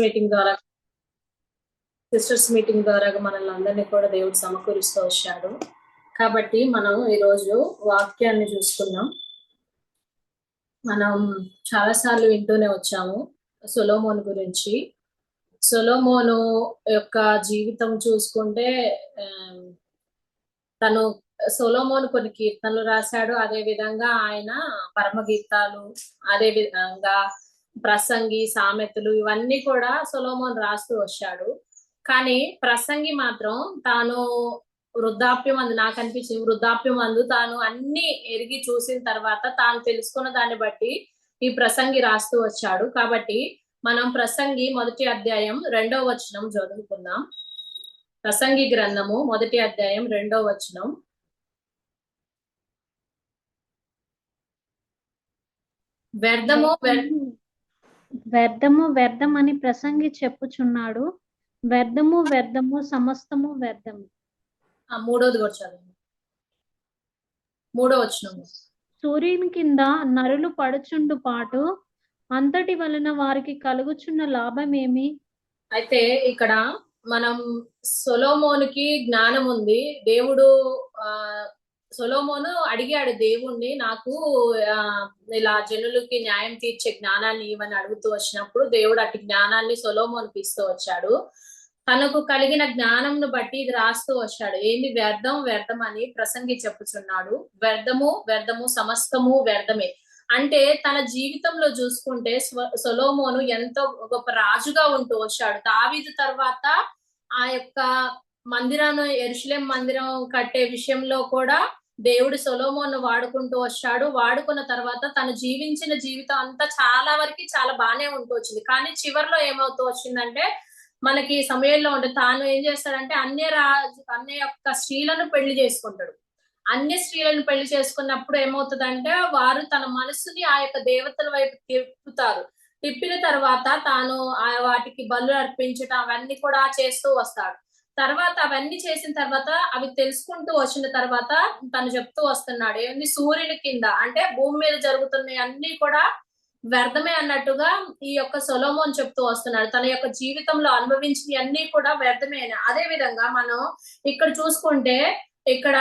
Meeting ద్వారా sisters meeting ద్వారా మనల్ని అందరినీ కూడా దేవుడు సమకూరుస్తూ వచ్చాడు. కాబట్టి మనం ఈరోజు వాక్యాన్ని చూసుకున్నాం మనం చాలాసార్లు వింటూనే వచ్చాము సొలోమోన్ గురించి. సొలోమోను యొక్క జీవితం చూసుకుంటే తను సొలోమోను కొన్ని కీర్తనలు రాశాడు. అదే విధంగా ఆయన పరమ గీతాలు అదే విధంగా ప్రసంగి సామెతలు ఇవన్నీ కూడా సొలోమోన్ రాస్తూ వచ్చాడు. కానీ ప్రసంగి మాత్రం తాను వృద్ధాప్యం అందు నాకు అనిపించింది వృద్ధాప్యం అందు తాను అన్ని ఎరిగి చూసిన తర్వాత తాను తెలుసుకున్న దాన్ని బట్టి ఈ ప్రసంగి రాస్తూ వచ్చాడు. కాబట్టి మనం ప్రసంగి మొదటి అధ్యాయం రెండో వచనం చదువుకుందాం. ప్రసంగి గ్రంథము మొదటి అధ్యాయం రెండో వచనం. వ్యర్థము వ్యర్థ వ్యర్థము వ్యర్థం అని ప్రసంగి చెప్పుచున్నాడు. వ్యర్థము వ్యర్థము సమస్తము వ్యర్థము. ఆ, మూడోది కూడా మూడో వచనము సూర్యుని కింద నరులు పడుచుండు పాటు అంతటి వలన వారికి కలుగుచున్న లాభమేమి? అయితే ఇక్కడ మనం సొలోమోనుకి జ్ఞానం ఉంది దేవుడు ఆ సొలోమోను అడిగాడు దేవుణ్ణి నాకు ఇలా జనులకి న్యాయం తీర్చే జ్ఞానాన్ని ఇవని అడుగుతూ వచ్చినప్పుడు దేవుడు అటు జ్ఞానాన్ని సొలోమోనికి ఇస్తూ వచ్చాడు. తనకు కలిగిన జ్ఞానంను బట్టి ఇది రాస్తూ వచ్చాడు. ఏంది వ్యర్థం? వ్యర్థం అని ప్రసంగి చెప్పుచున్నాడు. వ్యర్థము వ్యర్థము సమస్తము వ్యర్థమే. అంటే తన జీవితంలో చూసుకుంటే సొలోమోను ఎంతో గొప్ప రాజుగా ఉంటూ వచ్చాడు. దావీదు తర్వాత ఆ యొక్క మందిరాన్ని ఎరుషులేం మందిరం కట్టే విషయంలో కూడా దేవుడు సొలోమోన్ వాడుకుంటూ వచ్చాడు వాడుకున్న తర్వాత తను జీవించిన జీవితం అంతా చాలా వరకు చాలా బాగానే ఉంటూ వచ్చింది. కానీ చివరిలో ఏమవుతూ వచ్చిందంటే మనకి సమయంలో ఉంటే తాను ఏం చేస్తాడంటే అన్య రాజు అన్య యొక్క స్త్రీలను పెళ్ళి చేసుకుంటాడు. అన్య స్త్రీలను పెళ్ళి చేసుకున్నప్పుడు ఏమవుతుందంటే వారు తన మనసుని ఆ యొక్క దేవతల వైపు తిప్పుతారు. తిప్పిన తర్వాత తాను ఆ వాటికి బలు అర్పించటం అవన్నీ కూడా చేస్తూ వస్తాడు. తర్వాత అవన్నీ చేసిన తర్వాత అవి తెలుసుకుంటూ వచ్చిన తర్వాత తను చెప్తూ వస్తున్నాడు ఏంది సూర్యుని కింద. అంటే భూమి మీద జరుగుతున్నాయి అన్ని కూడా వ్యర్థమే అన్నట్టుగా ఈ యొక్క సొలోమోన్ చెప్తూ వస్తున్నాడు. తన యొక్క జీవితంలో అనుభవించిన అన్ని కూడా వ్యర్థమే అదే విధంగా మనం ఇక్కడ చూసుకుంటే ఇక్కడ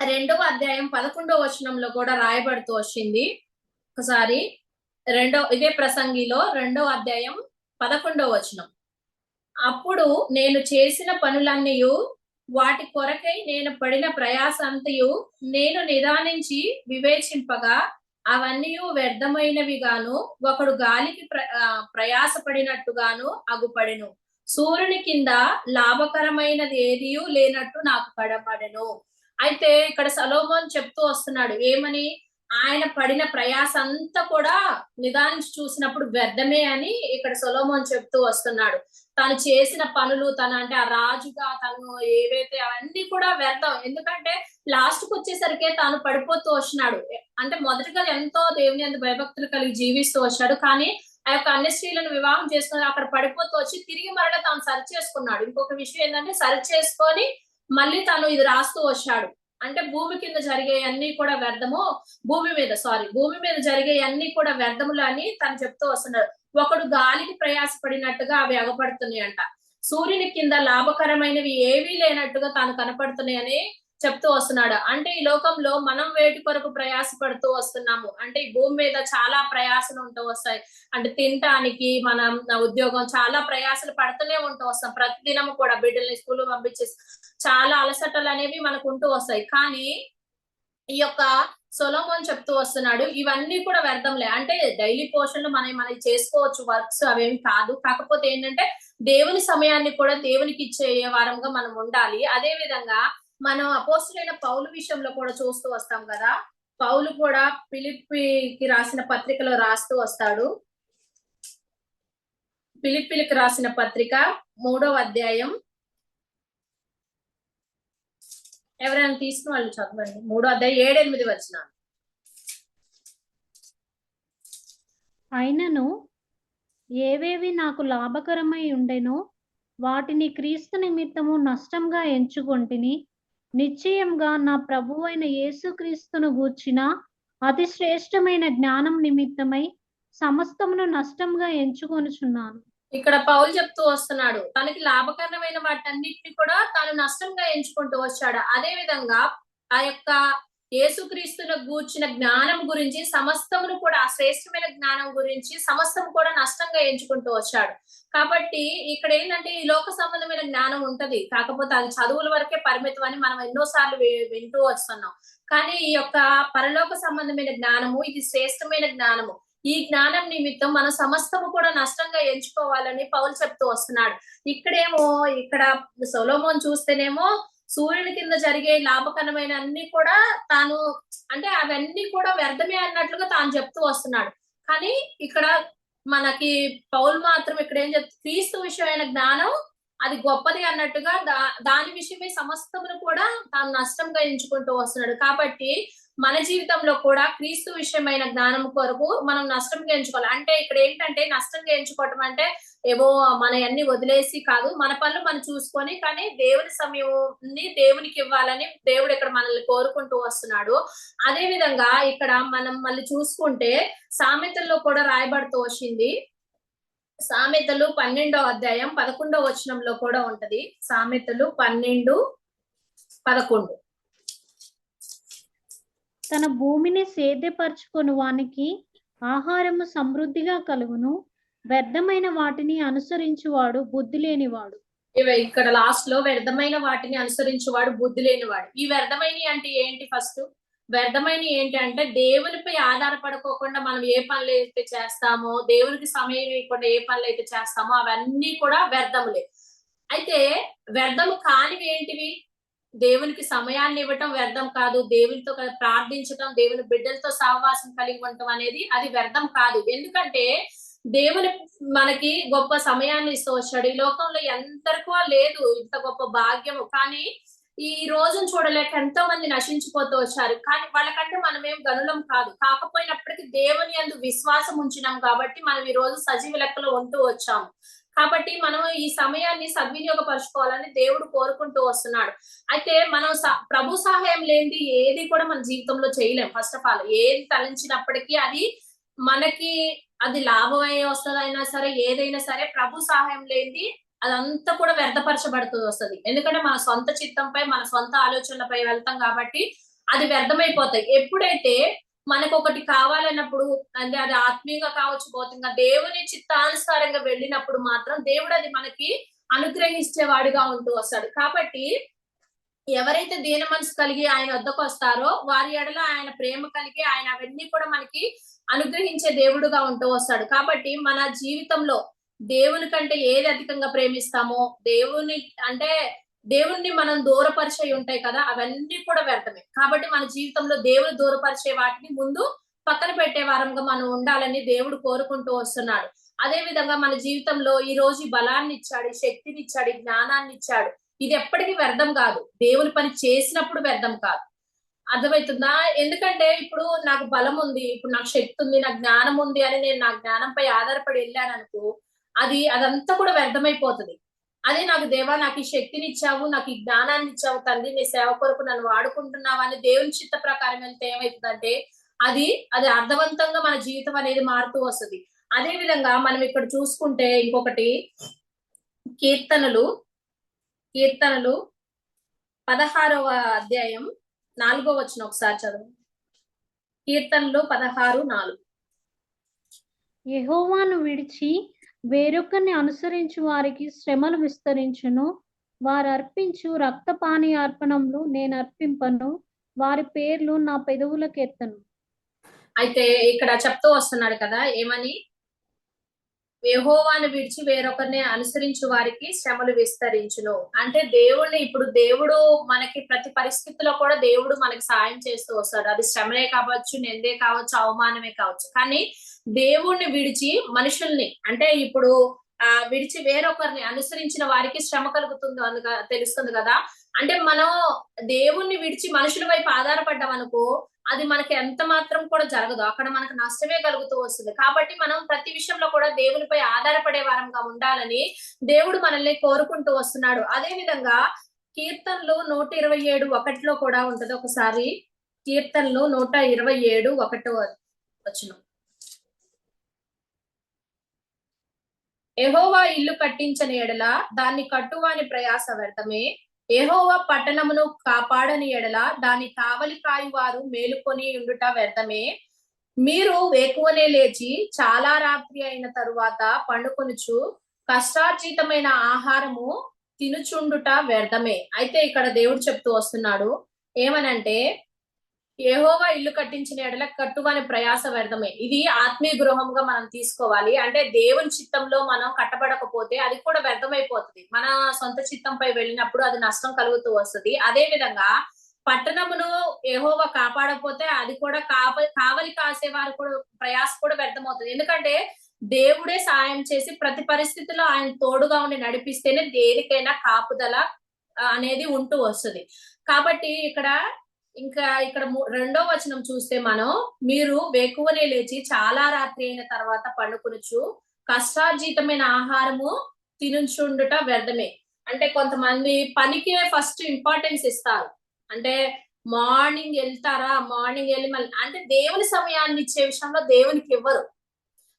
రెండవ అధ్యాయం పదకొండవ వచనంలో కూడా రాయబడుతూ వచ్చింది. ఒకసారి రెండో ఇదే ప్రసంగిలో రెండో అధ్యాయం పదకొండవ వచనం. అప్పుడు నేను చేసిన పనులన్నీ వాటి కొరకై నేను పడిన ప్రయాసంతయు నేను నిదానించి వివేచింపగా అవన్నీ వ్యర్థమైనవి గాను ఒకడు గాలికి ప్ర ఆ, ప్రయాసపడినట్టుగాను అగుపడెను. సూర్యుని కింద లాభకరమైనది ఏదియూ లేనట్టు నాకు కడపడెను అయితే ఇక్కడ సలోమోన్ చెప్తూ వస్తున్నాడు ఏమని? ఆయన పడిన ప్రయాస అంతా కూడా నిదానించి చూసినప్పుడు వ్యర్థమే అని ఇక్కడ సొలోమోన్ చెప్తూ వస్తున్నాడు. తను చేసిన పనులు తన అంటే ఆ రాజుగా తను ఏవైతే అవన్నీ కూడా వ్యర్థం. ఎందుకంటే లాస్ట్కు వచ్చేసరికి తాను పడిపోతూ వచ్చినాడు అంటే మొదటిగా ఎంతో దేవుని అంత భయభక్తులు కలిగి జీవిస్తూ వచ్చాడు. కానీ ఆ యొక్క అన్ని స్త్రీలను వివాహం చేసుకుని అక్కడ పడిపోతూ వచ్చి తిరిగి మరలా తాను సరి చేసుకున్నాడు. ఇంకొక విషయం ఏంటంటే సరి చేసుకొని మళ్ళీ తను ఇది రాస్తూ వచ్చాడు. అంటే భూమి కింద జరిగే అన్ని కూడా వ్యర్థము భూమి మీద సారీ భూమి మీద జరిగే అన్ని కూడా వ్యర్థములు అని తను చెప్తూ వస్తున్నాడు. ఒకడు గాలికి ప్రయాసపడినట్టుగా అవి అగపడుతున్నాయి అంట సూర్యుని కింద లాభకరమైనవి ఏవీ లేనట్టుగా తాను కనపడుతున్నాయని చెప్తూ వస్తున్నాడు. అంటే ఈ లోకంలో మనం వేటి కొరకు ప్రయాస పడుతూ వస్తున్నాము. అంటే ఈ భూమి మీద చాలా ప్రయాసలు ఉంటూ వస్తాయి. అంటే తినటానికి మనం ఉద్యోగం చాలా ప్రయాసలు పడుతూనే ఉంటూ వస్తాం. ప్రతిదినము కూడా బిడ్డల్ని స్కూల్ పంపించేసి చాలా అలసటలు అనేవి మనకు ఉంటూ వస్తాయి. కానీ ఈ యొక్క సొలోమోన్ చెప్తూ వస్తున్నాడు ఇవన్నీ కూడా వ్యర్థంలే. అంటే డైలీ పోర్షన్లు మనం మనకి చేసుకోవచ్చు వర్క్స్ అవేమి కాదు. కాకపోతే ఏంటంటే దేవుని సమయాన్ని కూడా దేవునికి ఇచ్చే వారంగా మనం ఉండాలి. అదే విధంగా మనం అపోస్తులైన పౌలు విషయంలో కూడా చూస్తూ వస్తాం కదా. పౌలు కూడా పిలిపికి రాసిన పత్రికలో రాస్తూ వస్తాడు. పిలిపిలికి రాసిన పత్రిక మూడవ అధ్యాయం. ఎవరైనా తీసుకుని వాళ్ళు చదవండి. మూడో అధ్యాయం ఏడెనిమిది వచ్చిన అయినను ఏవేవి నాకు లాభకరమై ఉండెనో వాటిని క్రీస్తు నిమిత్తము నష్టంగా ఎంచుకొంటిని నిశ్చయంగా నా ప్రభువైన యేసుక్రీస్తును గూర్చిన అతి శ్రేష్టమైన జ్ఞానం నిమిత్తమై సమస్తమును నష్టంగా ఎంచుకొనుచున్నాను. ఇక్కడ పౌలు చెప్తూ వస్తున్నాడు తనకి లాభకరమైన వాటన్నిటిని కూడా తాను నష్టంగా ఎంచుకుంటూ వచ్చాడు. అదే విధంగా ఆ యొక్క యేసుక్రీస్తును గూర్చిన జ్ఞానం గురించి సమస్తమును కూడా ఆ శ్రేష్టమైన జ్ఞానం గురించి సమస్తం కూడా నష్టంగా ఎంచుకుంటూ వచ్చాడు. కాబట్టి ఇక్కడ ఏంటంటే ఈ లోక సంబంధమైన జ్ఞానం ఉంటది. కాకపోతే అది చదువుల వరకే పరిమితం అని మనం ఎన్నోసార్లు వింటూ వస్తున్నాం. కానీ ఈ యొక్క పరలోక సంబంధమైన జ్ఞానము ఇది శ్రేష్టమైన జ్ఞానము. ఈ జ్ఞానం నిమిత్తం మన సమస్తము కూడా నష్టంగా ఎంచుకోవాలని పౌలు చెప్తూ వస్తున్నాడు. ఇక్కడేమో ఇక్కడ సొలోమోన్ చూస్తేనేమో సూర్యుని కింద జరిగే లాభకరమైన అన్ని కూడా తాను అంటే అవన్నీ కూడా వ్యర్థమే అన్నట్లుగా తాను చెప్తూ వస్తున్నాడు. కానీ ఇక్కడ మనకి పౌలు మాత్రం ఇక్కడ ఏం చెప్తూ క్రీస్తు విషయమైన జ్ఞానం అది గొప్పది అన్నట్టుగా దా దాని విషయమై సమస్తమును కూడా తాను నష్టంగా ఎంచుకుంటూ వస్తున్నాడు. కాబట్టి మన జీవితంలో కూడా క్రీస్తు విషయమైన జ్ఞానం కొరకు మనం నష్టం ఎంచుకోవాలి అంటే ఇక్కడ ఏంటంటే నష్టం ఎంచుకోవటం అంటే ఏవో మన అన్ని వదిలేసి కాదు మన పనులు మనం చూసుకొని కానీ దేవుని సమయంని దేవునికి ఇవ్వాలని దేవుడు ఇక్కడ మనల్ని కోరుకుంటూ వస్తున్నాడు. అదే విధంగా ఇక్కడ మనం మళ్ళీ చూసుకుంటే సామెతల్లో కూడా రాయబడుతూ వచ్చింది. సామెతలు పన్నెండో అధ్యాయం పదకొండో వచనంలో కూడా ఉంటది. సామెతలు పన్నెండు పదకొండు. తన భూమిని సేద్యపరచుకొని వానికి ఆహారము సమృద్ధిగా కలుగును. వ్యర్థమైన వాటిని అనుసరించువాడు బుద్ధి లేనివాడు. ఇక్కడ లాస్ట్లో వ్యర్థమైన వాటిని అనుసరించువాడు బుద్ధి లేనివాడు. ఈ వ్యర్థమైన అంటే ఏంటి ఫస్ట్ వ్యర్థమైన ఏంటి అంటే దేవునిపై ఆధారపడుకోకుండా మనం ఏ పనులు అయితే చేస్తామో దేవునికి సమయం ఇవ్వకుండా ఏ పనులు అయితే చేస్తామో అవన్నీ కూడా వ్యర్థములే. అయితే వ్యర్థము కానివి ఏంటివి? దేవునికి సమయాన్ని ఇవ్వటం వ్యర్థం కాదు. దేవునితో ప్రార్థించటం దేవుని బిడ్డలతో సహవాసం కలిగి ఉండటం అనేది అది వ్యర్థం కాదు. ఎందుకంటే దేవుని మనకి గొప్ప సమయాన్ని ఇస్తూ వచ్చాడు ఈ లోకంలో ఎంతకో లేదు ఇంత గొప్ప భాగ్యము. కానీ ఈ రోజును చూడలేక ఎంతో మంది నశించిపోతూ వచ్చారు. కానీ వాళ్ళకంటే మనం ఏం గనులం కాదు. కాకపోయినప్పటికీ దేవుని అందు విశ్వాసం ఉంచినాం కాబట్టి మనం ఈ రోజు సజీవ లెక్కలో ఉంటూ వచ్చాము. కాబట్టి మనం ఈ సమయాన్ని సద్వినియోగపరచుకోవాలని దేవుడు కోరుకుంటూ వస్తున్నాడు. అయితే మనం స- ప్రభు సహాయం లేనిది ఏది కూడా మన జీవితంలో చేయలేం. ఫస్ట్ ఆఫ్ ఆల్ ఏది తలంచినప్పటికీ అది మనకి అది లాభమై వస్తుందైనా సరే ఏదైనా సరే ప్రభు సహాయం లేనిది అదంతా కూడా వ్యర్థపరచబడుతూ వస్తుంది. ఎందుకంటే మన సొంత చిత్తంపై మన సొంత ఆలోచనలపై వెళ్తాం కాబట్టి అది వ్యర్థమైపోతాయి. ఎప్పుడైతే మనకు ఒకటి కావాలన్నప్పుడు అంటే అది ఆత్మీయంగా కావచ్చు భౌతికంగా దేవుని చిత్తానుసారంగా వెళ్ళినప్పుడు మాత్రం దేవుడు అది మనకి అనుగ్రహించేవాడిగా ఉంటూ వస్తాడు. కాబట్టి ఎవరైతే దీన మనసు కలిగి ఆయన వద్దకు వస్తారో వారి ఎడల ఆయన ప్రేమ కలిగి ఆయన అవన్నీ కూడా మనకి అనుగ్రహించే దేవుడుగా ఉంటూ వస్తాడు. కాబట్టి మన జీవితంలో దేవుని కంటే ఏది అధికంగా ప్రేమిస్తామో దేవుని అంటే దేవుణ్ణి మనం దూరపరిచే ఉంటాయి కదా అవన్నీ కూడా వ్యర్థమే. కాబట్టి మన జీవితంలో దేవుడు దూరపరిచే వాటిని ముందు పక్కన పెట్టే వారంగా మనం ఉండాలని దేవుడు కోరుకుంటూ వస్తున్నాడు. అదే విధంగా మన జీవితంలో ఈ రోజు బలాన్ని ఇచ్చాడు శక్తిని ఇచ్చాడు జ్ఞానాన్ని ఇచ్చాడు. ఇది ఎప్పటికీ వ్యర్థం కాదు. దేవుని పని చేసినప్పుడు వ్యర్థం కాదు. అర్థమవుతుందా? ఎందుకంటే ఇప్పుడు నాకు బలం ఉంది ఇప్పుడు నాకు శక్తి ఉంది నాకు జ్ఞానం ఉంది అని నేను నా జ్ఞానంపై ఆధారపడి వెళ్ళాను అనుకో అది అదంతా కూడా వ్యర్థమైపోతుంది. అదే నాకు దేవా నాకు ఈ శక్తిని ఇచ్చావు నాకు ఈ జ్ఞానాన్ని ఇచ్చావు తండ్రి నీ సేవ కొరకు నన్ను వాడుకుంటున్నావు అని దేవుని చిత్త ప్రకారం వెళ్తే ఏమవుతుందంటే అది అది అర్థవంతంగా మన జీవితం అనేది మారుతూ వస్తుంది. అదే విధంగా మనం ఇక్కడ చూసుకుంటే ఇంకొకటి కీర్తనలు కీర్తనలు పదహారవ అధ్యాయం నాలుగో వచ్చిన ఒకసారి చదువు కీర్తనలు పదహారు నాలుగు. యహోవాను విడిచి వేరొకరిని అనుసరించు వారికి శ్రమలు విస్తరించును. వారు అర్పించు రక్తపాని అర్పణంలో నేను అర్పింపను. వారి పేర్లు నా పెదవులకెత్తను అయితే ఇక్కడ చెప్తూ వస్తున్నాడు కదా ఏమని? యెహోవాను విడిచి వేరొకరిని అనుసరించు వారికి శ్రమలు విస్తరించును. అంటే దేవుణ్ణి ఇప్పుడు దేవుడు మనకి ప్రతి పరిస్థితిలో కూడా దేవుడు మనకి సాయం చేస్తూ వస్తాడు. అది శ్రమలే కావచ్చు నిందే కావచ్చు అవమానమే కావచ్చు. కానీ దేవుణ్ణి విడిచి మనుషుల్ని. అంటే ఇప్పుడు ఆ విడిచి వేరొకరిని అనుసరించిన వారికి శ్రమ కలుగుతుంది అందుగా తెలుస్తుంది కదా. అంటే మనం దేవుణ్ణి విడిచి మనుషుల వైపు ఆధారపడ్డాం అనుకో అది మనకి ఎంత మాత్రం కూడా జరగదు. అక్కడ మనకు నష్టమే కలుగుతూ వస్తుంది. కాబట్టి మనం ప్రతి విషయంలో కూడా దేవునిపై ఆధారపడే వారంగా ఉండాలని దేవుడు మనల్ని కోరుకుంటూ వస్తున్నాడు. అదే విధంగా కీర్తనలు నూట ఇరవై ఏడు ఒకటిలో కూడా ఉంటది ఒకసారి. కీర్తనలు నూట ఇరవై ఏడు ఒకటో వచ్చిన ఎహోవా ఇల్లు కట్టించని ఎడల దాన్ని కట్టువాని ప్రయాస వ్యర్థమే. ఎహోవా పట్టణమును కాపాడని ఎడల దాని కావలి కాయువారు మేలుకొని ఉండుట వ్యర్థమే. మీరు వేకువనే లేచి చాలా రాత్రి అయిన తరువాత పండుకొనుచు కష్టార్జితమైన ఆహారము తినుచుండుట వ్యర్థమే. అయితే ఇక్కడ దేవుడు చెప్తూ వస్తున్నాడు ఏమనంటే ఏహోవా ఇల్లు కట్టించిన ఎడల కట్టువని ప్రయాస వ్యర్థమే. ఇది ఆత్మీయ గృహంగా మనం తీసుకోవాలి. అంటే దేవుని చిత్తంలో మనం కట్టబడకపోతే అది కూడా వ్యర్థమైపోతుంది. మన సొంత చిత్తంపై వెళ్ళినప్పుడు అది నష్టం కలుగుతూ వస్తుంది. అదే విధంగా పట్టణమును ఏహోవా కాపాడకపోతే అది కూడా కాప కావలి కాసే వారు కూడా ప్రయాస కూడా వ్యర్థమవుతుంది. ఎందుకంటే దేవుడే సాయం చేసి ప్రతి పరిస్థితిలో ఆయన తోడుగా ఉండి నడిపిస్తేనే దేనికైనా కాపుదల అనేది ఉంటూ వస్తుంది. కాబట్టి ఇక్కడ ఇంకా ఇక్కడ రెండో వచనం చూస్తే మనం మీరు వేకువనే లేచి చాలా రాత్రి అయిన తర్వాత పండుకొనుచు కష్టార్జితమైన ఆహారము తినుచుండుట వ్యర్థమే. అంటే కొంతమంది పనికే ఫస్ట్ ఇంపార్టెన్స్ ఇస్తారు. అంటే మార్నింగ్ వెళ్తారా? మార్నింగ్ వెళ్ళి మళ్ళీ అంటే దేవుని సమయాన్ని ఇచ్చే విషయంలో దేవునికి ఇవ్వరు.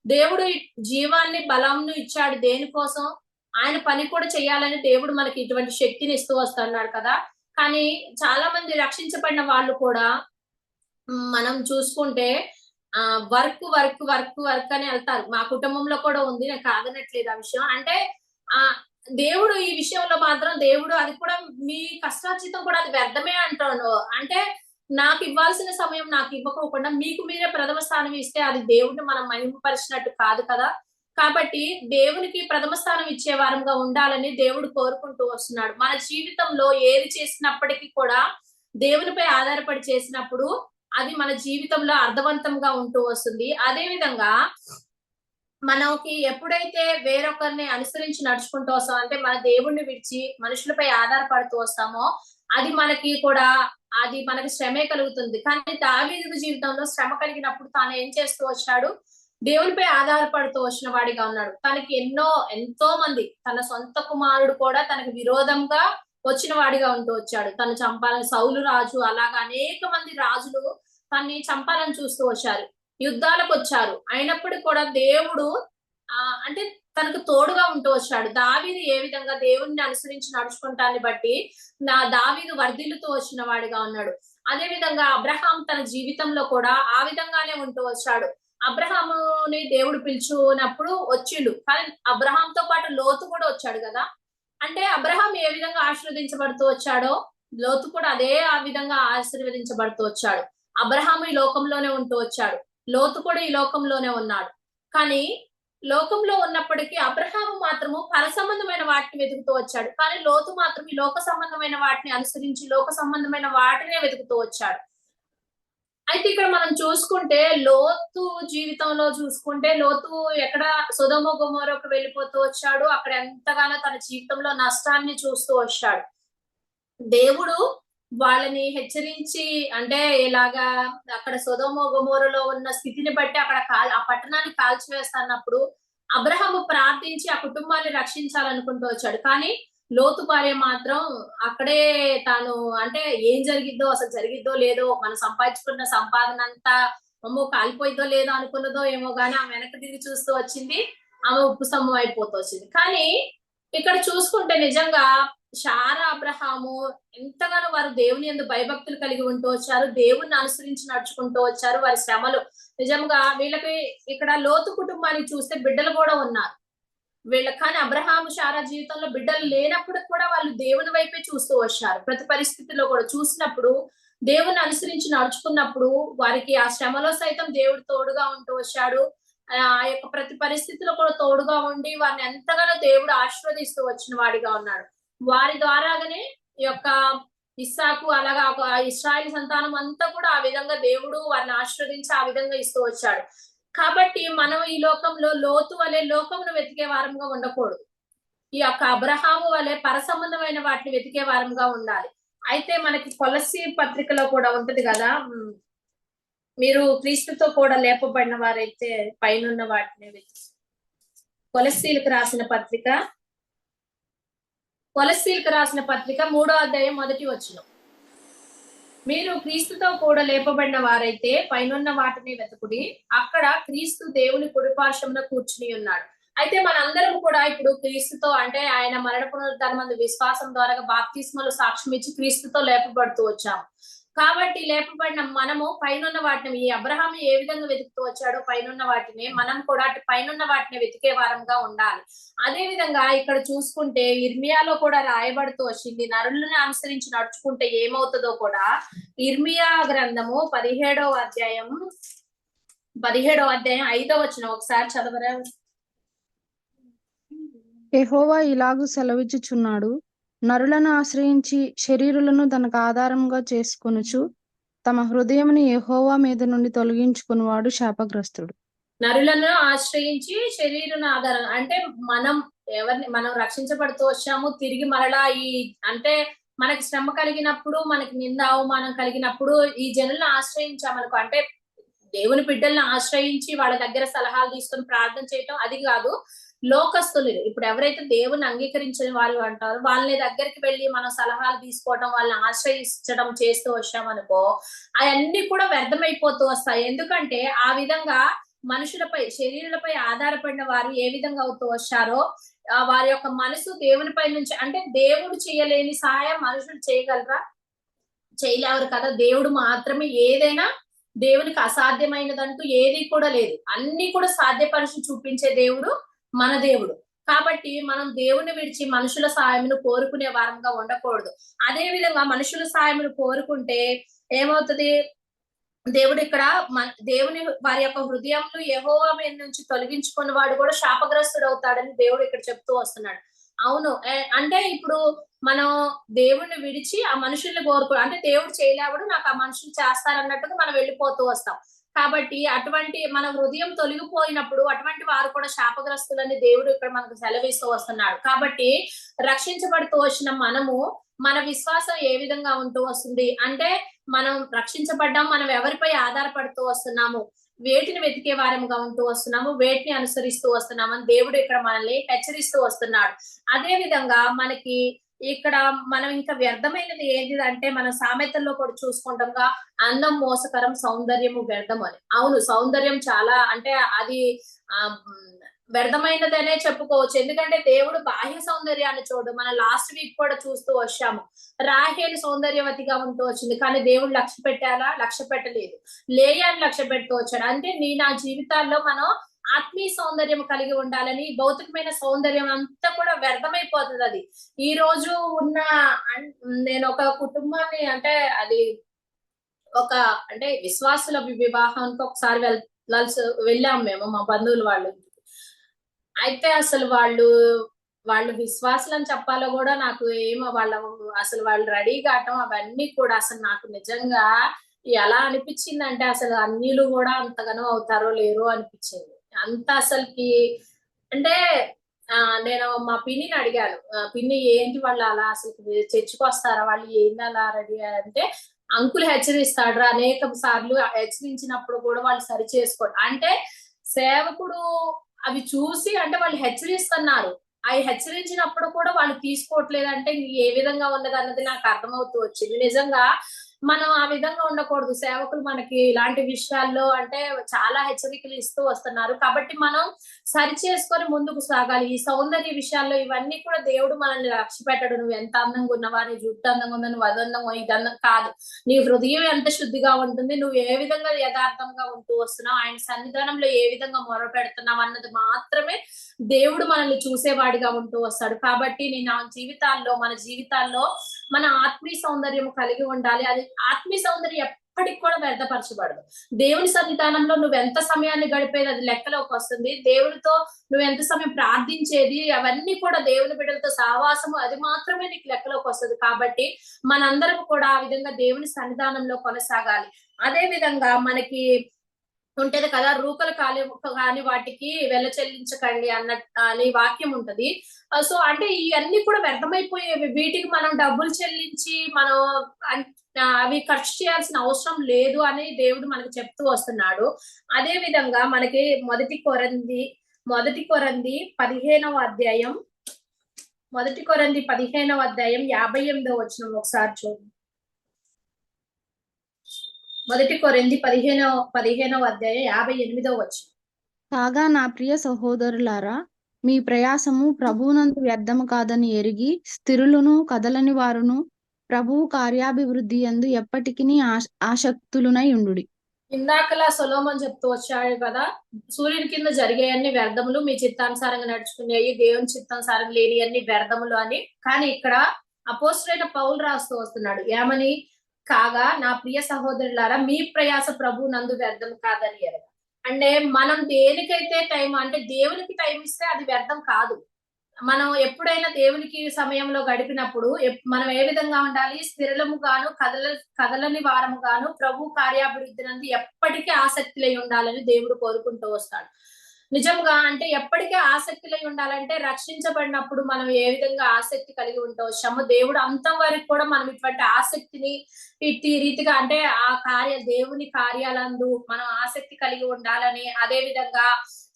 దేవుడు జీవాన్ని బలంను ఇచ్చాడు దేనికోసం? ఆయన పని కూడా చేయాలని దేవుడు మనకి ఇటువంటి శక్తిని ఇస్తూ వస్తున్నాడు కదా. కానీ చాలా మంది రక్షించబడిన వాళ్ళు కూడా మనం చూసుకుంటే ఆ వర్క్ వర్క్ వర్క్ వర్క్ అని వెళ్తారు. మా కుటుంబంలో కూడా ఉంది నాకు కాదనట్లేదు ఆ విషయం. అంటే ఆ దేవుడు ఈ విషయంలో మాత్రం దేవుడు అది కూడా మీ కష్టార్జితం కూడా అది వ్యర్థమే అంటాను. అంటే నాకు ఇవ్వాల్సిన సమయం నాకు ఇవ్వకోకుండా మీకు మీరే ప్రథమ స్థానం ఇస్తే అది దేవుడిని మనం మహిమపరిచినట్టు కాదు కదా. కాబట్టి దేవునికి ప్రథమ స్థానం ఇచ్చే వారంగా ఉండాలని దేవుడు కోరుకుంటూ వస్తున్నాడు. మన జీవితంలో ఏది చేసినప్పటికీ కూడా దేవునిపై ఆధారపడి చేసినప్పుడు అది మన జీవితంలో అర్థవంతంగా ఉంటూ వస్తుంది. అదే విధంగా మనకి ఎప్పుడైతే వేరొకరిని అనుసరించి నడుచుకుంటూ వస్తాం అంటే మన దేవుణ్ణి విడిచి మనుషులపై ఆధారపడుతూ వస్తామో అది మనకి కూడా అది మనకి శ్రమే కలుగుతుంది. కానీ దావీదు జీవితంలో శ్రమ కలిగినప్పుడు తాను ఏం చేస్తూ వచ్చాడు? దేవునిపై ఆధారపడుతూ వచ్చిన వాడిగా ఉన్నాడు. తనకి ఎన్నో ఎంతో మంది తన సొంత కుమారుడు కూడా తనకు విరోధంగా వచ్చిన వాడిగా ఉంటూ వచ్చాడు. తను చంపాలని సౌలు రాజు అలాగా అనేక మంది రాజులు తన్ని చంపాలని చూస్తూ వచ్చారు. యుద్ధాలకు వచ్చారు. అయినప్పటికీ కూడా దేవుడు ఆ అంటే తనకు తోడుగా ఉంటూ వచ్చాడు. దావీదు ఏ విధంగా దేవుణ్ణి అనుసరించి నడుచుకుంటాన్ని బట్టి నా దావీదు వర్ధిల్లుతూ వచ్చిన వాడిగా ఉన్నాడు. అదే విధంగా అబ్రహాం తన జీవితంలో కూడా ఆ విధంగానే ఉంటూ వచ్చాడు. అబ్రహాముని దేవుడు పిలుచున్నప్పుడు వచ్చిండు. కానీ అబ్రహాంతో పాటు లోతు కూడా వచ్చాడు కదా. అంటే అబ్రహాం ఏ విధంగా ఆశీర్వదించబడుతూ వచ్చాడో లోతు కూడా అదే ఆ విధంగా ఆశీర్వదించబడుతూ వచ్చాడు. అబ్రహాము ఈ లోకంలోనే ఉంటూ వచ్చాడు. లోతు కూడా ఈ లోకంలోనే ఉన్నాడు. కానీ లోకంలో ఉన్నప్పటికీ అబ్రహాము మాత్రము పర సంబంధమైన వాటిని వెతుకుతూ వచ్చాడు. కానీ లోతు మాత్రం ఈ లోక సంబంధమైన వాటిని అనుసరించి లోక సంబంధమైన వాటినే వెతుకుతూ వచ్చాడు. అయితే ఇక్కడ మనం చూసుకుంటే లోతు జీవితంలో చూసుకుంటే లోతు ఎక్కడ సుధమ గుమరకు వెళ్ళిపోతూ వచ్చాడు. అక్కడ ఎంతగానో తన జీవితంలో నష్టాన్ని చూస్తూ వచ్చాడు. దేవుడు వాళ్ళని హెచ్చరించి అంటే ఇలాగా అక్కడ సుధమ గుమోరలో ఉన్న స్థితిని బట్టి అక్కడ కాల్ ఆ పట్టణాన్ని కాల్చివేస్తున్నప్పుడు అబ్రహము ప్రార్థించి ఆ కుటుంబాన్ని రక్షించాలనుకుంటూ వచ్చాడు. కానీ లోతు భార్య మాత్రం అక్కడే తాను అంటే ఏం జరిగిద్దో అసలు జరిగిద్దో లేదో మనం సంపాదించుకున్న సంపాదన అంతా అమ్మో కాలిపోయిద్దో లేదో అనుకున్నదో ఏమో గానీ ఆమె వెనక్కి తిరిగి చూస్తూ వచ్చింది. ఆమె ఉప్పు స్తంభం అయిపోతూ వచ్చింది. కానీ ఇక్కడ చూసుకుంటే నిజంగా షారా అబ్రహాము ఎంతగానో వారు దేవుని ఎందు భయభక్తులు కలిగి ఉంటూ వచ్చారు. దేవుణ్ణి అనుసరించి నడుచుకుంటూ వచ్చారు వారి శ్రమలు. నిజంగా వీళ్ళకి ఇక్కడ లోతు కుటుంబాన్ని చూస్తే బిడ్డలు కూడా ఉన్నారు. వీళ్ళ కానీ అబ్రహాము షారా జీవితంలో బిడ్డలు లేనప్పుడు కూడా వాళ్ళు దేవుని వైపే చూస్తూ వచ్చారు. ప్రతి పరిస్థితిలో కూడా చూసినప్పుడు దేవుని అనుసరించి నడుచుకున్నప్పుడు వారికి ఆ శ్రమలో సైతం దేవుడు తోడుగా ఉంటూ వచ్చాడు. ఆ యొక్క ప్రతి పరిస్థితిలో కూడా తోడుగా ఉండి వారిని ఎంతగానో దేవుడు ఆశీర్వదిస్తూ వచ్చిన వాడిగా ఉన్నాడు. వారి ద్వారాగానే ఈ యొక్క ఇస్సాకు అలాగా ఒక ఇస్రాయిల్ సంతానం అంతా కూడా ఆ విధంగా దేవుడు వారిని ఆశీర్వదించి ఆ విధంగా ఇస్తూ వచ్చాడు. కాబట్టి మనం ఈ లోకంలో లోతు వలె లోకమును వెతికే వారంగా ఉండకూడదు. ఈ యొక్క అబ్రహాము వలె పర సంబంధమైన వాటిని వెతికే వారంగా ఉండాలి. అయితే మనకి కొలసి పత్రికలో కూడా ఉంటది కదా మీరు క్రీస్తుతో కూడా లేపబడిన వారైతే పైన వాటిని వెతికి. కొలసీలకు రాసిన పత్రిక కొలసీలకు రాసిన పత్రిక మూడో అధ్యాయం మొదటి వచ్చినాం మీరు క్రీస్తుతో కూడా లేపబడిన వారైతే పైనున్న వాటిని వెతుకుడి. అక్కడ క్రీస్తు దేవుని కుడిపార్శ్వంలో కూర్చుని ఉన్నాడు. అయితే మనందరం కూడా ఇప్పుడు క్రీస్తుతో అంటే ఆయన మరణ పునరుద్ధరణ విశ్వాసం ద్వారా బాప్తిస్మలు సాక్ష్యం ఇచ్చి క్రీస్తుతో లేపబడుతూ వచ్చాము. కాబట్టి లేపబడిన మనము పైనున్న వాటిని ఈ అబ్రహాం ఏ విధంగా వెతుకుతూ వచ్చాడో పైనున్న వాటిని మనం కూడా అటు పైనున్న వాటిని వెతికే వారంగా ఉండాలి. అదే విధంగా ఇక్కడ చూసుకుంటే ఇర్మియాలో కూడా రాయబడుతూ వచ్చింది. నరులను అనుసరించి నడుచుకుంటే ఏమవుతుందో కూడా ఇర్మియా గ్రంథము పదిహేడవ అధ్యాయం పదిహేడవ అధ్యాయం ఐదో వచ్చిన ఒకసారి చదవరా? ఎహోవా ఇలాగూ సెలవిచ్చుచున్నాడు. నరులను ఆశ్రయించి శరీరులను తనకు ఆధారంగా చేసుకొనుచు తమ హృదయముని ఎహోవా మీద నుండి తొలగించుకునివాడు శాపగ్రస్తుడు. నరులను ఆశ్రయించి శరీరం ఆధారం అంటే మనం ఎవరిని మనం రక్షించబడుతూ వచ్చాము తిరిగి మరలా ఈ అంటే మనకి శ్రమ కలిగినప్పుడు మనకి నింద అవమానం కలిగినప్పుడు ఈ జనులను ఆశ్రయించామనుకో అంటే దేవుని బిడ్డలను ఆశ్రయించి వాళ్ళ దగ్గర సలహాలు తీసుకొని ప్రార్థన చేయటం అది కాదు. లోకస్తులు ఇప్పుడు ఎవరైతే దేవుని అంగీకరించిన వాళ్ళు అంటారో వాళ్ళని దగ్గరికి వెళ్ళి మనం సలహాలు తీసుకోవటం వాళ్ళని ఆశ్రయించడం చేస్తూ వచ్చామనుకో అవన్నీ కూడా వ్యర్థమైపోతూ వస్తాయి. ఎందుకంటే ఆ విధంగా మనుషులపై శరీరాలపై ఆధారపడిన వారు ఏ విధంగా అవుతూ వచ్చారో వారి యొక్క మనసు దేవునిపై నుంచి అంటే దేవుడు చేయలేని సహాయం మనుషులు చేయగలరా? చేయలేవరు కదా. దేవుడు మాత్రమే ఏదైనా దేవునికి అసాధ్యమైనదంటూ ఏది కూడా లేదు. అన్ని కూడా సాధ్యపరిచి చూపించే దేవుడు మన దేవుడు. కాబట్టి మనం దేవుని విడిచి మనుషుల సాయమును కోరుకునే వారంగా ఉండకూడదు. అదే విధంగా మనుషుల సాయమును కోరుకుంటే ఏమవుతుంది? దేవుడు ఇక్కడ దేవుని వారి యొక్క హృదయంలో యెహోవా మీద నుంచి తొలగించుకున్న వాడు కూడా శాపగ్రస్తుడు అవుతాడని దేవుడు ఇక్కడ చెప్తూ వస్తున్నాడు. అవును. అంటే ఇప్పుడు మనం దేవుణ్ణి విడిచి ఆ మనుషుల్ని కోరుకో అంటే దేవుడు చేయలేవడు నాకు ఆ మనుషులు చేస్తారన్నట్టుగా మనం వెళ్ళిపోతూ వస్తాం. కాబట్టి అటువంటి మన హృదయం తొలగిపోయినప్పుడు అటువంటి వారు కూడా శాపగ్రస్తులని దేవుడు ఇక్కడ మనకు సెలవిస్తూ వస్తున్నాడు. కాబట్టి రక్షించబడుతూ వచ్చిన మనము మన విశ్వాసం ఏ విధంగా ఉంటూ వస్తుంది? అంటే మనం రక్షించబడ్డాం మనం ఎవరిపై ఆధారపడుతూ వస్తున్నాము? వేటిని వెతికే వారముగా ఉంటూ వస్తున్నాము? వేటిని అనుసరిస్తూ వస్తున్నాము? అని దేవుడు ఇక్కడ మనల్ని హెచ్చరిస్తూ వస్తున్నాడు. అదే విధంగా మనకి ఇక్కడ మనం ఇంకా వ్యర్థమైనది ఏది అంటే మనం సామెతల్లో కూడా చూసుకుంటాంగా అందం మోసకరం సౌందర్యము వ్యర్థం అని. అవును సౌందర్యం చాలా అంటే అది ఆ వ్యర్థమైనదనే చెప్పుకోవచ్చు. ఎందుకంటే దేవుడు బాహ్య సౌందర్యాన్ని చూడు మనం లాస్ట్ వీక్ కూడా చూస్తూ వచ్చాము. రాహేలు సౌందర్యవతిగా ఉంటూ వచ్చింది కానీ దేవుడు లక్ష్య పెట్టాలా? లక్ష్య పెట్టలేదు. లేయాన్ని లక్ష్య పెడుతూ వచ్చాడు. అంటే నీ నా జీవితాల్లో మనం ఆత్మీయ సౌందర్యం కలిగి ఉండాలని భౌతికమైన సౌందర్యం అంతా కూడా వ్యర్థమైపోతుంది అది. ఈ రోజు ఉన్న అన్- నేను ఒక కుటుంబాన్ని అంటే అది ఒక అంటే విశ్వాసుల వివాహానికి ఒకసారి వెళ్ళాల్సి వెళ్ళాం మేము మా బంధువులు వాళ్ళు. అయితే అసలు వాళ్ళు వాళ్ళు విశ్వాసులని చెప్పాలో కూడా నాకు ఏమో వాళ్ళ అసలు వాళ్ళు రెడీ కావటం అవన్నీ కూడా అసలు నాకు నిజంగా ఎలా అనిపించింది అంటే అసలు అన్నిలు కూడా అంతగానో అవుతారో లేరో అనిపించింది. అంత అసలుకి అంటే ఆ నేను మా పిన్నిని అడిగాను. ఆ, పిన్ని ఏంటి వాళ్ళు అలా అసలు చర్చికి వస్తారా వాళ్ళు ఏంది అలా రెడీ అంటే అంకుల్ హెచ్చరిస్తాడు అనేక సార్లు హెచ్చరించినప్పుడు కూడా వాళ్ళు సరి చేసుకోండి అంటే సేవకుడు అవి చూసి అంటే వాళ్ళు హెచ్చరిస్తున్నారు. అవి హెచ్చరించినప్పుడు కూడా వాళ్ళు తీసుకోవట్లేదు అంటే ఏ విధంగా ఉన్నది అన్నది నాకు అర్థమవుతూ వచ్చింది. నిజంగా మనం ఆ విధంగా ఉండకూడదు. సేవకులు మనకి ఇలాంటి విషయాల్లో అంటే చాలా హెచ్చరికలు ఇస్తూ వస్తున్నారు. కాబట్టి మనం సరి చేసుకొని ముందుకు సాగాలి. ఈ సౌందర్య విషయాల్లో ఇవన్నీ కూడా దేవుడు మనల్ని రక్ష పెట్టడు. నువ్వు ఎంత అందంగా ఉన్నావా? నీ జుట్టు అందంగా ఉందా? నువ్వు అదందంగా ఇది అందం కాదు. నీ హృదయం ఎంత శుద్ధిగా ఉంటుంది? నువ్వు ఏ విధంగా యథార్థంగా ఉంటూ వస్తున్నావు? ఆయన సన్నిధానంలో ఏ విధంగా మొర పెడుతున్నావు అన్నది మాత్రమే దేవుడు మనల్ని చూసేవాడిగా ఉంటూ వస్తాడు. కాబట్టి నేను నా జీవితాల్లో మన జీవితాల్లో మన ఆత్మీయ సౌందర్యం కలిగి ఉండాలి. అది ఆత్మీయ సౌందర్యం ఎప్పటికి కూడా వ్యర్థపరచబడదు. దేవుని సన్నిధానంలో నువ్వు ఎంత సమయాన్ని గడిపేది అది లెక్కలోకి వస్తుంది. దేవునితో నువ్వు ఎంత సమయం ప్రార్థించేది అవన్నీ కూడా దేవుని బిడ్డలతో సహవాసము అది మాత్రమే నీకు లెక్కలోకి వస్తుంది. కాబట్టి మనందరం కూడా ఆ విధంగా దేవుని సన్నిధానంలో కొనసాగాలి. అదే విధంగా మనకి ఉంటది కదా రూకలు కాలి కాని వాటికి వెల చెల్లించకండి అన్న అనే వాక్యం ఉంటది. సో అంటే ఇవన్నీ కూడా వ్యర్థమైపోయేవి వీటికి మనం డబ్బులు చెల్లించి మనం అవి ఖర్చు చేయాల్సిన అవసరం లేదు అని దేవుడు మనకు చెప్తూ వస్తున్నాడు. అదే విధంగా మనకి మొదటి కొరంది మొదటి కొరంది పదిహేనవ అధ్యాయం మొదటి కొరంది పదిహేనవ అధ్యాయం యాభై ఎనిమిదో వచ్చిన ఒకసారి చూడండి. మొదటి కొరింది పదిహేనవ పదిహేనవ అధ్యాయం యాభై ఎనిమిదో వచ్చిన కాగా నా ప్రియ సహోదరులారా మీ ప్రయాసము ప్రభువునందు వ్యర్థము కాదని ఎరిగి స్థిరులను కదలని వారును ప్రభువు కార్యాభివృద్ధి యందు ఎప్పటికీ ఆసక్తులునై ఉండుడి. ఇందాకలా సొలోమన్ చెప్తూ వచ్చాడు కదా సూర్యుని కింద జరిగేయన్ని వ్యర్థములు మీ చిత్తానుసారంగా నడుచుకునేవి దేవుని చిత్తానుసారం లేని అన్ని వ్యర్థములు అని. కానీ ఇక్కడ అపోస్తులైన పౌలు రాస్తూ వస్తున్నాడు ఏమని? కాగా నా ప్రియ సహోదరులారా మీ ప్రయాస ప్రభు నందు వ్యర్థం కాదని ఎరగ. అంటే మనం దేనికైతే టైం అంటే దేవునికి టైం ఇస్తే అది వ్యర్థం కాదు. మనం ఎప్పుడైనా దేవునికి సమయంలో గడిపినప్పుడు మనం ఏ విధంగా ఉండాలి? స్థిరలము గాను కదల కదలని వారము గాను ప్రభు కార్యాభివృద్ధి నందు ఎప్పటికీ ఆసక్తిలై ఉండాలని దేవుడు కోరుకుంటూ వస్తాడు. నిజంగా అంటే ఎప్పటికీ ఆసక్తిలో ఉండాలంటే రక్షించబడినప్పుడు మనం ఏ విధంగా ఆసక్తి కలిగి ఉంటాం వచ్చామో దేవుడు అంతం వరకు కూడా మనం ఇటువంటి ఆసక్తిని ఇట్టి రీతిగా అంటే ఆ కార్య దేవుని కార్యాలందు మనం ఆసక్తి కలిగి ఉండాలని అదే విధంగా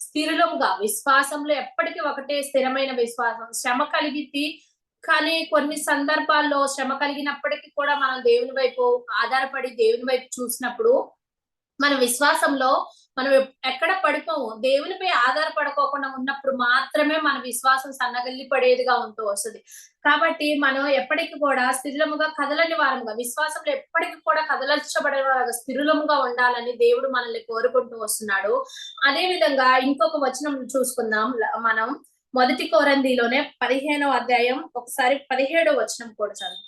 స్థిరముగా విశ్వాసంలో ఎప్పటికీ ఒకటే స్థిరమైన విశ్వాసం. శ్రమ కలిగిద్ది కానీ కొన్ని సందర్భాల్లో శ్రమ కలిగినప్పటికీ కూడా మనం దేవుని వైపు ఆధారపడి దేవుని వైపు చూసినప్పుడు మన విశ్వాసంలో మనం ఎక్కడ పడిపోవు దేవునిపై ఆధారపడుకోకుండా ఉన్నప్పుడు మాత్రమే మన విశ్వాసం సన్నగిల్లి పడేదిగా ఉంటూ వస్తుంది. కాబట్టి మనం ఎప్పటికీ కూడా స్థిరముగా కదలని వారముగా విశ్వాసంలో ఎప్పటికీ కూడా కదలర్చబడే వారు స్థిరముగా ఉండాలని దేవుడు మనల్ని కోరుకుంటూ వస్తున్నాడు. అదే విధంగా ఇంకొక వచనం చూసుకుందాం. మనం మొదటి కోరందిలోనే పదిహేనవ అధ్యాయం ఒకసారి పదిహేడో వచనం కూడా చదువు.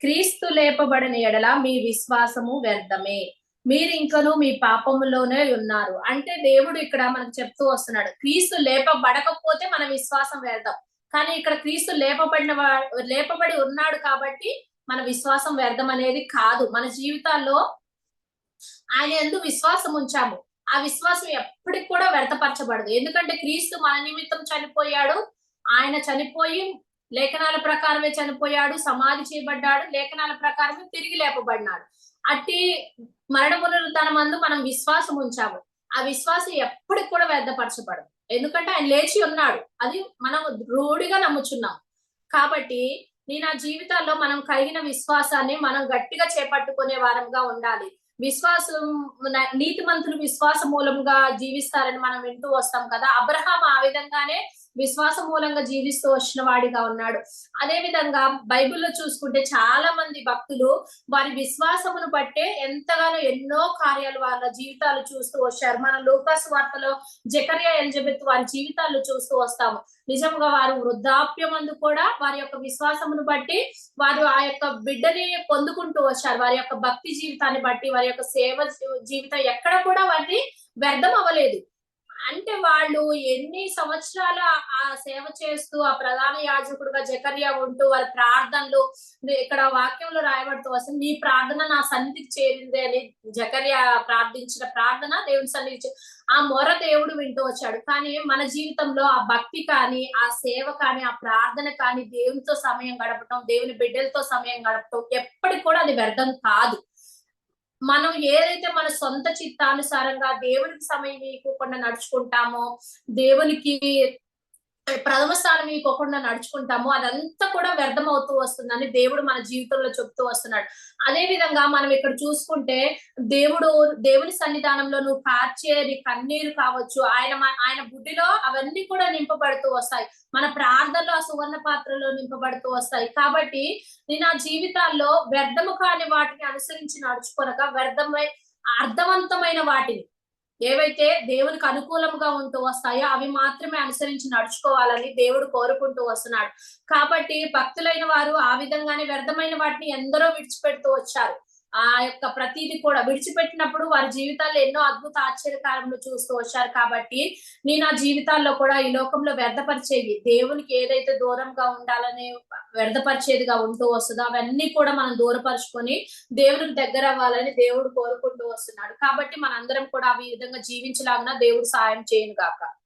క్రీస్తు లేపబడిన ఎడల మీ విశ్వాసము వ్యర్థమే. మీరు ఇంకను మీ పాపములోనే ఉన్నారు. అంటే దేవుడు ఇక్కడ మనకు చెప్తూ వస్తున్నాడు క్రీస్తు లేపబడకపోతే మన విశ్వాసం వ్యర్థం. కానీ ఇక్కడ క్రీస్తు లేపబడిన లేపబడి ఉన్నాడు కాబట్టి మన విశ్వాసం వ్యర్థం అనేది కాదు. మన జీవితాల్లో ఆయన ఎందు విశ్వాసం ఉంచాము. ఆ విశ్వాసం ఎప్పటికి కూడా వ్యర్థపరచబడదు. ఎందుకంటే క్రీస్తు మన నిమిత్తం చనిపోయాడు. ఆయన చనిపోయి లేఖనాల ప్రకారమే చనిపోయాడు సమాధి చేయబడ్డాడు లేఖనాల ప్రకారమే తిరిగి లేపబడినాడు. అట్టి మరణ పునరుద్ధరణ మందు మనం విశ్వాసం ఉంచాము. ఆ విశ్వాసం ఎప్పటికి కూడా వ్యర్థపరచబడదు. ఎందుకంటే ఆయన లేచి ఉన్నాడు. అది మనం రూఢిగా నమ్ముచున్నాం. కాబట్టి నేను ఆ జీవితాల్లో మనం కలిగిన విశ్వాసాన్ని మనం గట్టిగా చేపట్టుకునే వారంగా ఉండాలి. విశ్వాసం నీతి నీతిమంతులు విశ్వాస మూలంగా జీవిస్తారని మనం వింటూ వస్తాం కదా. అబ్రహాం ఆ విధంగానే విశ్వాస మూలంగా జీవిస్తూ వచ్చిన వాడిగా ఉన్నాడు. అదే విధంగా బైబిల్లో చూసుకుంటే చాలా మంది భక్తులు వారి విశ్వాసమును బట్టే ఎంతగానో ఎన్నో కార్యాలు వాళ్ళ జీవితాలు చూస్తూ వచ్చారు. మన లోకస్ వార్తలో జకరియా ఎలిజబెత్ వారి జీవితాలు చూస్తూ వస్తాము. నిజంగా వారు వృద్ధాప్యమందు కూడా వారి యొక్క విశ్వాసమును బట్టి వారు ఆ యొక్క బిడ్డని పొందుకుంటూ వచ్చారు. వారి యొక్క భక్తి జీవితాన్ని బట్టి వారి యొక్క సేవ జీవితం ఎక్కడ కూడా వారిని వ్యర్థం అవ్వలేదు. అంటే వాళ్ళు ఎన్ని సంవత్సరాలు ఆ- సేవ చేస్తూ ఆ ప్రధాన యాజకుడుగా జకర్యా ఉంటూ వారి ప్రార్థనలు ఇక్కడ వాక్యంలో రాయబడుతూ అసలు నీ ప్రార్థన నా సన్నిధికి చేరింది అని జకర్యా ప్రార్థించిన ప్రార్థన దేవుని సన్నిధి ఆ మొర దేవుడు వింటూ వచ్చాడు. కానీ మన జీవితంలో ఆ భక్తి కానీ ఆ సేవ కానీ ఆ ప్రార్థన కానీ దేవునితో సమయం గడపటం దేవుని బిడ్డలతో సమయం గడపటం ఎప్పటికి కూడా అది వ్యర్థం కాదు. మనం ఏదైతే మన సొంత చిత్తానుసారంగా దేవునికి సమయం ఇవ్వకుండా నడుచుకుంటామో దేవునికి ప్రథమ స్థానం ఇవ్వకుండా నడుచుకుంటామో అదంతా కూడా వ్యర్థం అవుతూ వస్తుందని దేవుడు మన జీవితంలో చెప్తూ వస్తున్నాడు. అదే విధంగా మనం ఇక్కడ చూసుకుంటే దేవుడు దేవుని సన్నిధానంలో నువ్వు కార్చే నీ కన్నీరు కావచ్చు ఆయన ఆయన బుడ్డిలో అవన్నీ కూడా నింపబడుతూ వస్తాయి. మన ప్రార్థనలు ఆ సువర్ణ పాత్రలో నింపబడుతూ వస్తాయి. కాబట్టి నేను ఆ జీవితాల్లో వ్యర్థము కాని వాటిని అనుసరించి నడుచుకొనక వ్యర్థమై అర్థవంతమైన వాటిని ఏవైతే దేవునికి అనుకూలంగా ఉంటూ వస్తాయో అవి మాత్రమే అనుసరించి నడుచుకోవాలని దేవుడు కోరుకుంటూ వస్తున్నాడు. కాబట్టి భక్తులైన వారు ఆ విధంగానే వ్యర్థమైన వాటిని ఎందరో విడిచిపెడుతూ వచ్చారు. ఆ యొక్క ప్రతిది కూడా విడిచిపెట్టినప్పుడు వారి జీవితాల్లో ఎన్నో అద్భుత ఆశ్చర్యకారములు చూస్తూ వచ్చారు కాబట్టి నేను ఆ జీవితాల్లో కూడా ఈ లోకంలో వ్యర్థపరిచేది దేవునికి ఏదైతే దూరంగా ఉండాలని వ్యర్థపరిచేదిగా ఉంటూ వస్తుందో అవన్నీ కూడా మనం దూరపరుచుకొని దేవునికి దగ్గర అవ్వాలని దేవుడు కోరుకుంటూ వస్తున్నాడు. కాబట్టి మనందరం కూడా ఆ విధంగా జీవించలాగిన దేవుడు సాయం చేయను గాక.